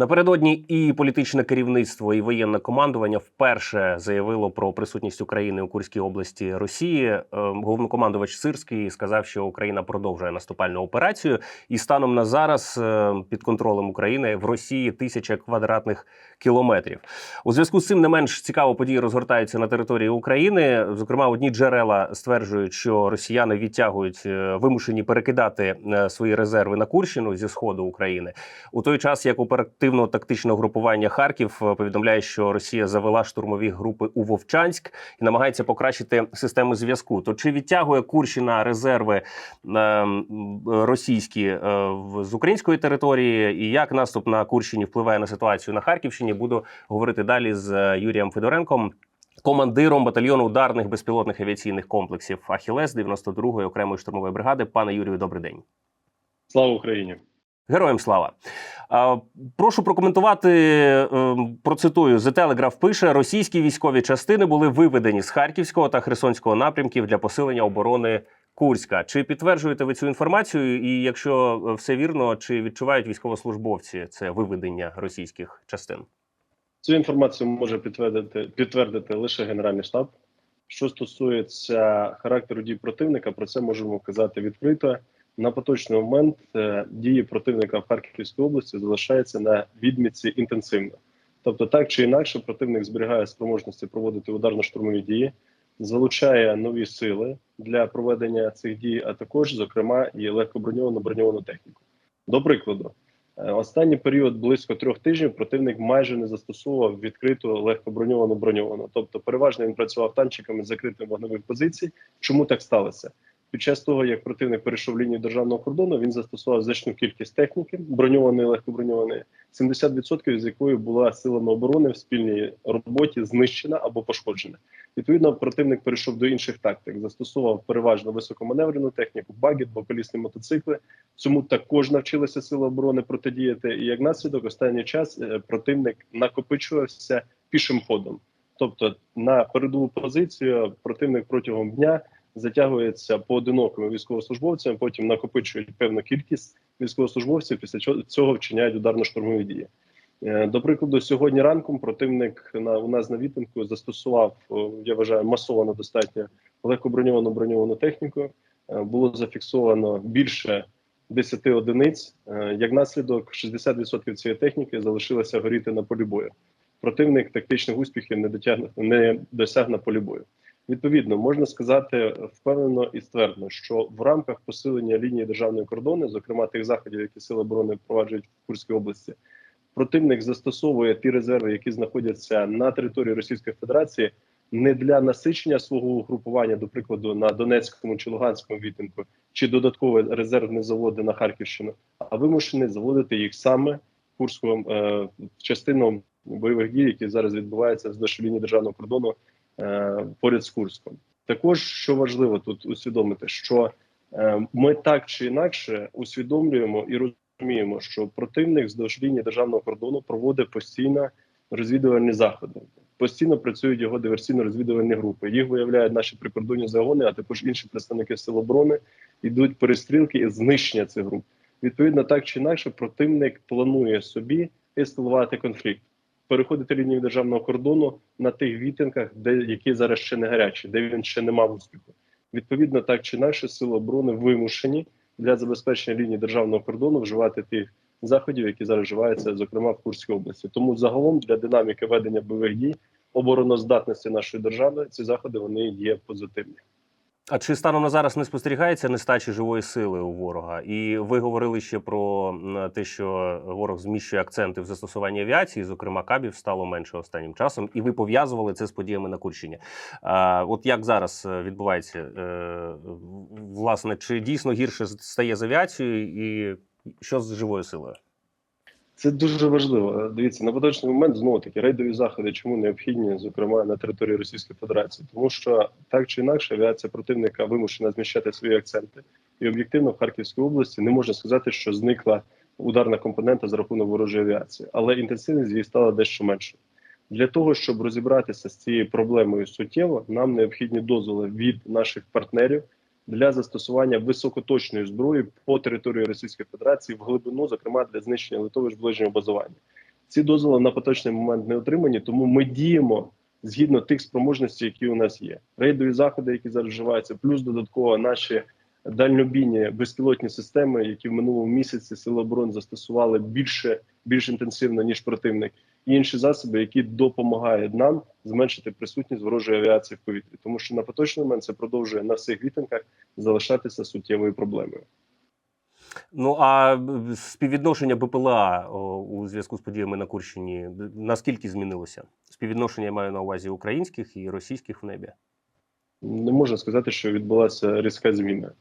Напередодні і політичне керівництво, і воєнне командування вперше заявило про присутність України у Курській області Росії. Е, Головнокомандувач Сирський сказав, що Україна продовжує наступальну операцію, і станом на зараз е, під контролем України в Росії тисяча квадратних кілометрів. У зв'язку з цим не менш цікаво події розгортаються на території України. Зокрема, одні джерела стверджують, що росіяни відтягують е, вимушені перекидати свої резерви на Курщину зі сходу України у той час, як оперативно-тактичне угрупування Харків е, повідомляє, що Росія завела штурмові групи у Вовчанськ і намагається покращити систему зв'язку. То чи відтягує Курщина резерви е, російські е, з української території, і як наступ на Курщині впливає на ситуацію на Харківщині? Буду говорити далі з Юрієм Федоренком. Командиром батальйону ударних безпілотних авіаційних комплексів Ахілес 92-ї окремої штурмової бригади. Пане Юрію, добрий день. Слава Україні! Героям слава. Прошу прокоментувати. е, Процитую The Telegraph пише: російські військові частини були виведені з Харківського та Херсонського напрямків для посилення оборони Курська. Чи підтверджуєте ви цю інформацію? І якщо е, все вірно, чи відчувають військовослужбовці це виведення російських частин? Цю інформацію може підтвердити, підтвердити лише Генеральний штаб. Що стосується характеру дій противника, про це можемо казати відкрито. На поточний момент е, дії противника в Харківській області залишаються на відмітці інтенсивно. Тобто, так чи інакше, противник зберігає спроможності проводити ударно-штурмові дії, залучає нові сили для проведення цих дій, а також, зокрема, і легкоброньовану броньовану техніку. До прикладу, Е, Останній період близько трьох тижнів противник майже не застосовував відкриту легкоброньовану броньовану. Тобто, переважно він працював танчиками з закритих вогневих позицій. Чому так сталося? Під час того, як противник перейшов лінію державного кордону, він застосував значну кількість техніки броньованої, легкоброньованої, 70% з якої була силами оборони в спільній роботі знищена або пошкоджена. Відповідно, противник перейшов до інших тактик, застосував переважно високоманеврену техніку, багіт, бокалісні мотоцикли. Цьому також навчилися сили оборони протидіяти. І як наслідок, останній час е, противник накопичувався пішим ходом. Тобто на передову позицію противник протягом дня затягується поодинокими військовослужбовцями, потім накопичують певну кількість військовослужбовців. Після цього вчиняють ударно-штурмові дії. Е, До прикладу, сьогодні ранком противник на у нас на вітинку застосував, я вважаю, масовано достатньо легкоброньовану броньовану техніку. Е, Було зафіксовано більше 10 одиниць. Е, Як наслідок, 60% цієї техніки залишилося горіти на полі бою. Противник тактичних успіхів не дотягне не досяг на полі бою. Відповідно, можна сказати впевнено і ствердно, що в рамках посилення лінії державної кордону, зокрема тих заходів, які сили оборони впроваджують в Курській області, противник застосовує ті резерви, які знаходяться на території Російської Федерації, не для насичення свого угрупування, до прикладу, на Донецькому чи Луганському відтинку, чи додаткові резервні заводи на Харківщину, а вимушений заводити їх саме курською е, частиною бойових дій, які зараз відбуваються вздовж лінії державного кордону поряд з Курськом. Також що важливо тут усвідомити, що е, ми так чи інакше усвідомлюємо і розуміємо, що противник вздовж лінії державного кордону проводить постійно розвідувальні заходи. Постійно працюють його диверсійно-розвідувальні групи. Їх виявляють наші прикордонні загони, а також інші представники сил оборони. Йдуть перестрілки і знищення цих груп. Відповідно, так чи інакше, противник планує собі ескалувати конфлікт, переходити лінію державного кордону на тих відтинках, де які зараз ще не гарячі, де він ще не мав успіху. Відповідно, так чи інакше, сили оборони вимушені для забезпечення лінії державного кордону вживати тих заходів, які зараз вживаються, зокрема в Курській області. Тому загалом для динаміки ведення бойових дій обороноздатності нашої держави ці заходи вони є позитивні. А чи станом на зараз не спостерігається нестачі живої сили у ворога? І ви говорили ще про те, що ворог зміщує акценти в застосуванні авіації, зокрема кабів стало менше останнім часом, і ви пов'язували це з подіями на Курщині. А, от як зараз е, відбувається е, власне, чи дійсно гірше стає з авіацією, і що з живою силою? Це дуже важливо. Дивіться, на поточний момент знову таки рейдові заходи, чому необхідні, зокрема на території Російської Федерації, тому що так чи інакше авіація противника вимушена зміщати свої акценти, і об'єктивно в Харківській області не можна сказати, що зникла ударна компонента за рахунок ворожої авіації, але інтенсивність її стала дещо менше. Для того щоб розібратися з цією проблемою суттєво, нам необхідні дозволи від наших партнерів для застосування високоточної зброї по території Російської Федерації в глибину, зокрема для знищення литовищ ближнього базування. Ці дозволи на поточний момент не отримані, тому ми діємо згідно тих спроможностей, які у нас є. Рейдові заходи, які зараз вживаються, плюс додатково наші дальнобійні безпілотні системи, які в минулому місяці сили оборони застосували більше більш інтенсивно ніж противник, і інші засоби, які допомагають нам зменшити присутність ворожої авіації в повітрі, тому що на поточний момент це продовжує на всіх вітинках залишатися суттєвою проблемою. Ну а співвідношення БПЛА у зв'язку з подіями на Курщині наскільки змінилося? Співвідношення я маю на увазі українських і російських в небі. Не можна сказати, що відбулася різка зміна.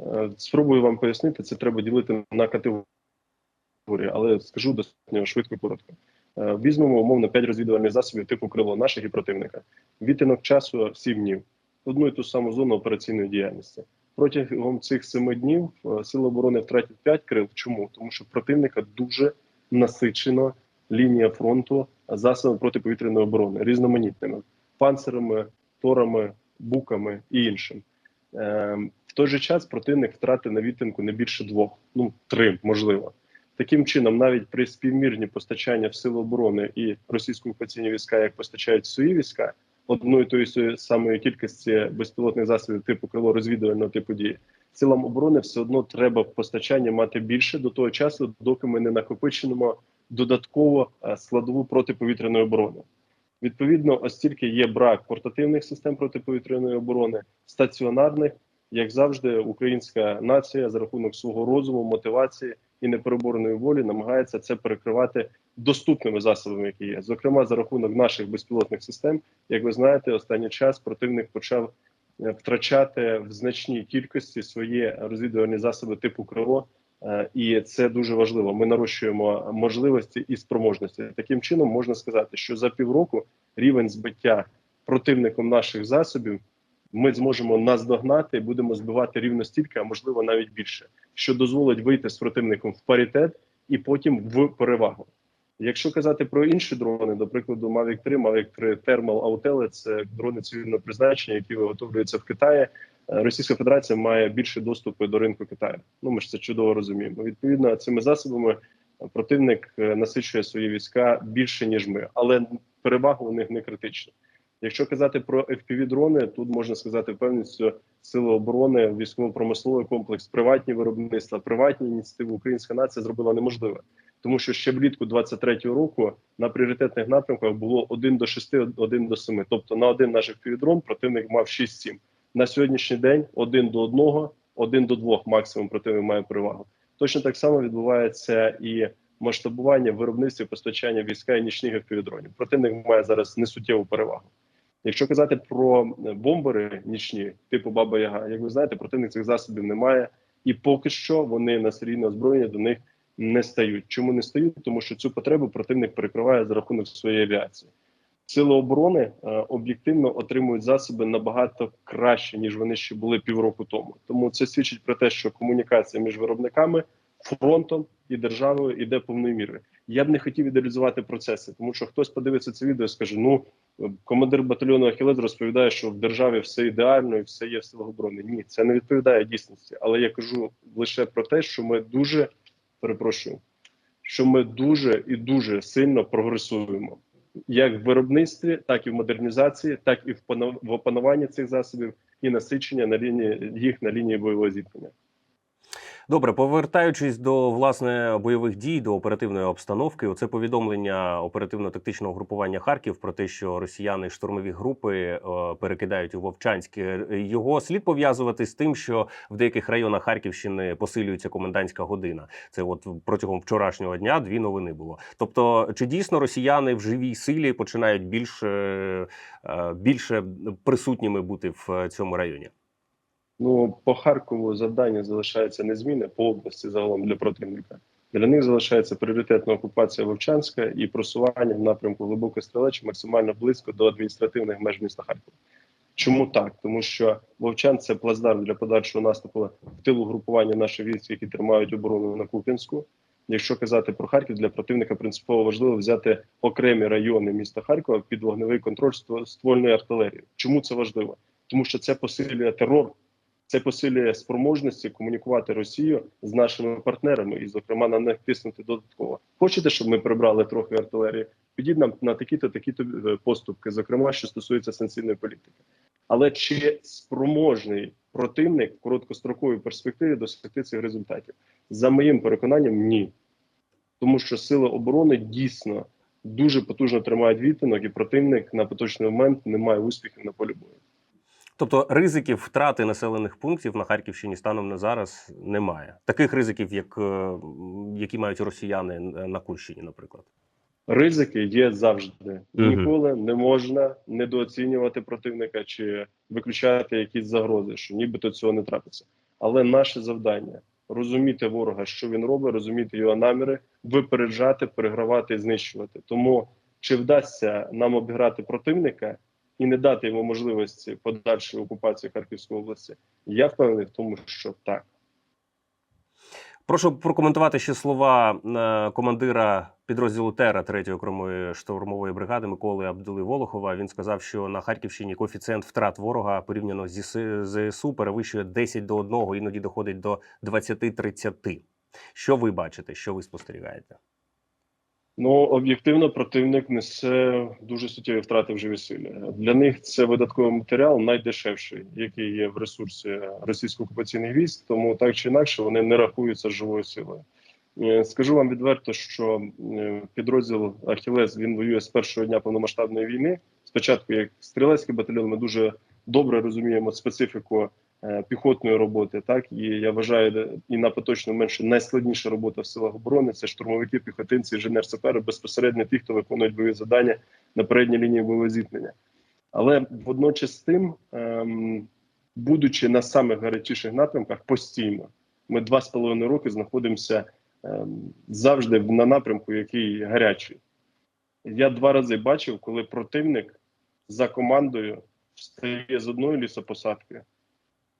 Е, Спробую вам пояснити, це треба ділити на категорії, але скажу достатньо швидко і коротко. Е, Візьмемо умовно 5 розвідувальних засобів типу крило наших і противника. Відтинок часу 7 днів. Одну і ту саму зону операційної діяльності. Протягом цих 7 днів е, Сили оборони втратять 5 крил. Чому? Тому що противника дуже насичена лінія фронту засобами протиповітряної оборони різноманітними панцирами, торами, буками і іншим. Е, в той же час противник втратив на відтинку не більше двох, ну три можливо. Таким чином, навіть при співмірні постачання в сили оборони і російсько-окупаційні війська, як постачають свої війська, одної тої самої кількості безпілотних засобів типу крило розвідувального типу дії, силам оборони все одно треба в постачанні мати більше до того часу, доки ми не накопичимо додатково е, складову протиповітряної оборони. Відповідно, оскільки є брак портативних систем протиповітряної оборони, стаціонарних, як завжди, українська нація за рахунок свого розуму, мотивації і непереборної волі намагається це перекривати доступними засобами, які є. Зокрема, за рахунок наших безпілотних систем, як ви знаєте, останній час противник почав е, втрачати в значній кількості свої розвідувальні засоби типу крило. Е, І це дуже важливо. Ми нарощуємо можливості і спроможності. Таким чином можна сказати, що за півроку рівень збиття противником наших засобів ми зможемо наздогнати будемо збивати рівно стільки, а можливо навіть більше, що дозволить вийти з противником в паритет і потім в перевагу. Якщо казати про інші дрони, до прикладу, Mavic 3, Mavic 3 Thermal Autele – це дрони цивільного призначення, які виготовлюються в Китаї. Е, Російська Федерація має більше доступу до ринку Китаю. Ну ми ж це чудово розуміємо. Відповідно, цими засобами противник е, насичує свої війська більше ніж ми, але перевага у них не критична. Якщо казати про fpv дрони, тут можна сказати впевненістю сили оборони, військово-промисловий комплекс, приватні виробництва, приватні ініціативи. Українська нація зробила неможливе, тому що ще влітку 23-го року на пріоритетних напрямках було 1 до 6, 1 до 7. Тобто на один наш FPV-дрон противник мав 6-7. На сьогоднішній день 1 до 1, 1 до 2 максимум противник має перевагу. Точно так само відбувається і масштабування виробництва і постачання війська і нічних FPV-дронів. Противник має зараз несуттєву перевагу. Якщо казати про бомбери нічні, типу Баба Яга, як ви знаєте, противник цих засобів немає, і поки що вони на серійне озброєння до них не стають. Чому не стають? Тому що цю потребу противник перекриває за рахунок своєї авіації. Сили оборони е, об'єктивно отримують засоби набагато краще ніж вони ще були півроку тому. Тому це свідчить про те, що комунікація між виробниками, фронтом і державою іде повною мірою. Я б не хотів ідеалізувати процеси, тому що хтось подивиться це відео і скаже: ну командир батальйону Ахілес розповідає, що в державі все ідеально і все є в силах оборони. Ні, це не відповідає дійсності. Але я кажу лише про те, що ми дуже перепрошую, що ми дуже і дуже сильно прогресуємо, як в виробництві, так і в модернізації, так і в опануванні цих засобів і насичення на лінії їх на лінії бойового зіткнення. Добре, повертаючись до власне бойових дій, до оперативної обстановки, оце повідомлення оперативно-тактичного групування Харків про те, що росіяни штурмові групи е, перекидають у Вовчанське. Його слід пов'язувати з тим, що в деяких районах Харківщини посилюється комендантська година. Це от протягом вчорашнього дня дві новини було. Тобто, чи дійсно росіяни в живій силі починають більше, е, більше присутніми бути в цьому районі? Ну по Харкову завдання залишається незмінне по області загалом для противника. Для них залишається пріоритетна окупація Вовчанська і просування в напрямку глибокої стрілечі максимально близько до адміністративних меж міста Харкова. Чому так? Тому що Вовчан це плацдарм для подальшого наступу в тилу групування наших військ, які тримають оборону на Куп'янську. Якщо казати про Харків, для противника принципово важливо взяти окремі райони міста Харкова під вогневий контроль ствольної артилерії. Чому це важливо? Тому що це посилює терор Це посилює спроможності комунікувати Росію з нашими партнерами, і, зокрема, на них тиснути додатково. Хочете, щоб ми прибрали трохи артилерії? Підіть нам на такі-то такі-то е, поступки, зокрема, що стосується санкційної політики. Але чи спроможний противник в короткостроковій перспективі досягти цих результатів? За моїм переконанням, ні. Тому що сили оборони дійсно дуже потужно тримають відтинок, і противник на поточний момент не має успіхів на полі бою. Тобто ризиків втрати населених пунктів на Харківщині станом на зараз немає. Таких ризиків, як е, які мають росіяни на Курщині, наприклад. Ризики є завжди. Ніколи не можна недооцінювати противника чи виключати якісь загрози, що нібито цього не трапиться. Але наше завдання розуміти ворога, що він робить, розуміти його наміри, випереджати, перегравати і знищувати. Тому чи вдасться нам обіграти противника і не дати йому можливості подальшої окупації Харківської області? Я впевнений в тому, що так. Прошу прокоментувати ще слова е, командира підрозділу Тера 3-ї окремої штурмової бригади Миколи Абдули Волохова. Він сказав, що на Харківщині коефіцієнт втрат ворога порівняно зі ЗСУ перевищує 10 до 1, іноді доходить до 20-30. Що ви бачите? Що ви спостерігаєте? Ну об'єктивно, противник несе дуже суттєві втрати в живій силі. Для них це видатковий матеріал найдешевший, який є в ресурсі російсько-окупаційних військ. Тому так чи інакше вони не рахуються живою силою. Е, Скажу вам відверто, що е, підрозділ Ахілес він воює з першого дня повномасштабної війни. Спочатку, як стрілецький батальйон, ми дуже добре розуміємо специфіку піхотної роботи. Так і я вважаю, і на поточному менше найскладніша робота в силах оборони це штурмовики, піхотинці, інженер-сапери, безпосередньо ті, хто виконують бойові завдання на передній лінії зіткнення. Але водночас тим, ем, будучи на самих гарячіших напрямках, постійно ми два з половиною роки знаходимося ем, завжди на напрямку, який гарячий. Я два рази бачив, коли противник за командою встає з одної лісопосадки,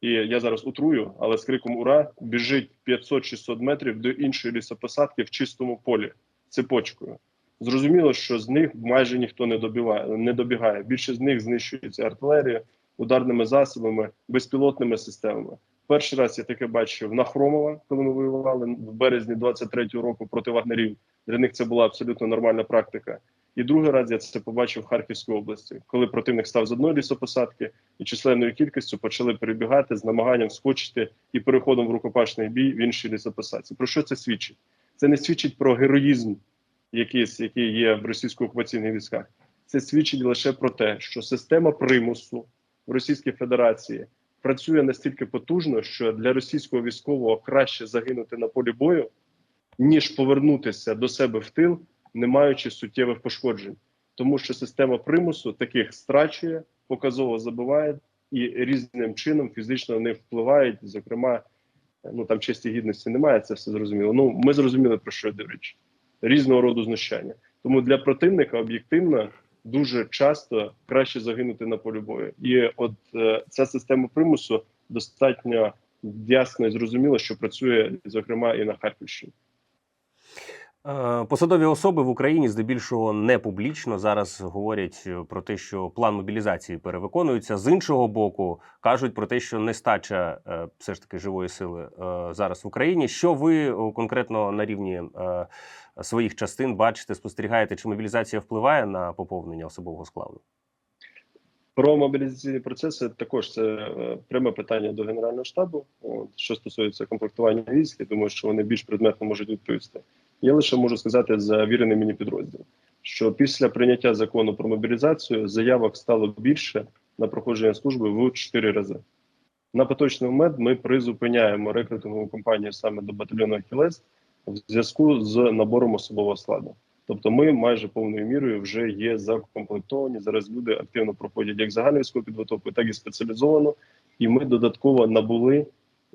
і я зараз утрую, але з криком Ура біжить 500-600 метрів до іншої лісопосадки в чистому полі цепочкою. Зрозуміло, що з них майже ніхто не добиває, не добігає. Більше з них знищується артилерія, ударними засобами, безпілотними системами. Перший раз я таке бачив на Хромова, коли ми воювали в березні 23-го року проти вагнерів. Для них це була абсолютно нормальна практика. І другий раз я це побачив в Харківській області, коли противник став з одної лісопосадки і численною кількістю почали перебігати з намаганням скочити і переходом в рукопашний бій в іншій лісопосадці. Про що це свідчить? Це не свідчить про героїзм, якийсь, який є в російсько-окупаційних військах. Це свідчить лише про те, що система примусу в Російській Федерації працює настільки потужно, що для російського військового краще загинути на полі бою, ніж повернутися до себе в тил, не маючи суттєвих пошкоджень, тому що система примусу таких страчує, показово забиває і різним чином фізично них впливають. Зокрема, ну там честі гідності немає, це все зрозуміло. Ну ми зрозуміли про що йде річ різного роду знущання. Тому для противника об'єктивно дуже часто краще загинути на полі бою. І от е, ця система примусу достатньо ясно і зрозуміло, що працює зокрема і на Харківщині. Е, Посадові особи в Україні здебільшого не публічно зараз говорять е, про те, що план мобілізації перевиконується. З іншого боку, кажуть про те, що нестача е, все ж таки живої сили зараз в Україні. Що ви конкретно на рівні своїх частин бачите, спостерігаєте, чи мобілізація впливає на поповнення особового складу? Про мобілізаційні процеси також це е, пряме питання до генерального штабу. От, що стосується комплектування військ, я думаю, що вони більш предметно можуть відповісти. Я лише можу сказати за вірений мені підрозділ, що після прийняття закону про мобілізацію заявок стало більше на проходження служби в 4 рази. На поточний момент ми призупиняємо рекрутингову кампанію саме до батальйону Ахілес в зв'язку з набором особового складу. Тобто, ми майже повною мірою вже є закомплектовані. Зараз люди активно проходять як загальну військову підготовку, так і спеціалізовану. І ми додатково набули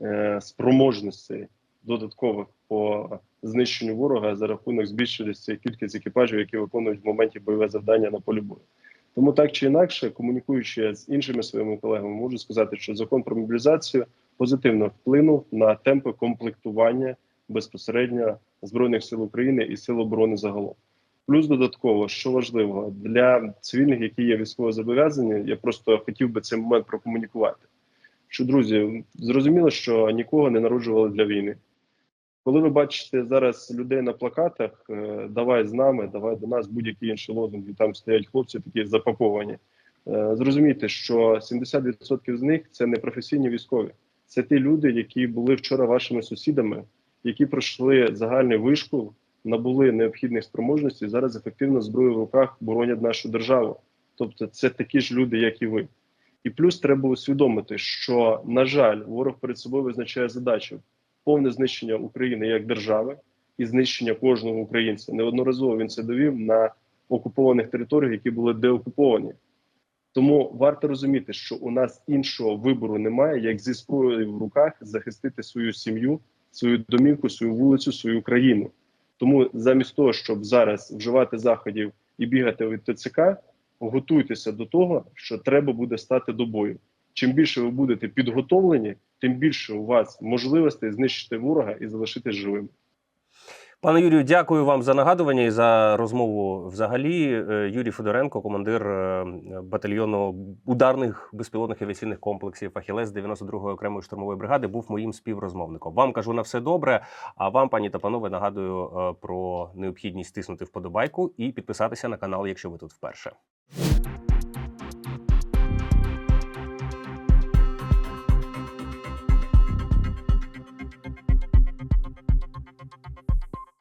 е, спроможностей додаткових по знищенню ворога за рахунок збільшилися кількість екіпажів, які виконують в моменті бойове завдання на полі бою. Тому так чи інакше, комунікуючи з іншими своїми колегами, можу сказати, що закон про мобілізацію позитивно вплинув на темпи комплектування безпосередньо збройних сил України і сил оборони загалом. Плюс додатково, що важливо для цивільних, які є військово зобов'язані, я просто хотів би цей момент прокомунікувати. що друзі, зрозуміло, що нікого не народжували для війни. Коли ви бачите зараз людей на плакатах, е, давай з нами, давай до нас, будь-які інші лозунги, там стоять хлопці такі запаковані. Е, Зрозумійте, що 70% з них це не професійні військові, це ті люди, які були вчора вашими сусідами, які пройшли загальний вишкол, набули необхідних спроможностей, зараз ефективно зброю в руках боронять нашу державу. Тобто, це такі ж люди, як і ви. І плюс треба усвідомити, що на жаль, ворог перед собою визначає задачу повне знищення України як держави і знищення кожного українця. Неодноразово він це довів на окупованих територіях, які були деокуповані. Тому варто розуміти, що у нас іншого вибору немає, як зі зброєю в руках захистити свою сім'ю, свою домівку, свою вулицю, свою країну. Тому замість того, щоб зараз вживати заходів і бігати від ТЦК, готуйтеся до того, що треба буде стати до бою. Чим більше ви будете підготовлені, тим більше у вас можливостей знищити ворога і залишитись живим. Пане Юрію, дякую вам за нагадування і за розмову. Взагалі, Е, Юрій Федоренко, командир е, батальйону ударних безпілотних авіаційних комплексів Ахілес 92-ї окремої штурмової бригади, був моїм співрозмовником. Вам кажу на все добре. А вам, пані та панове, нагадую е, про необхідність тиснути вподобайку і підписатися на канал, якщо ви тут вперше.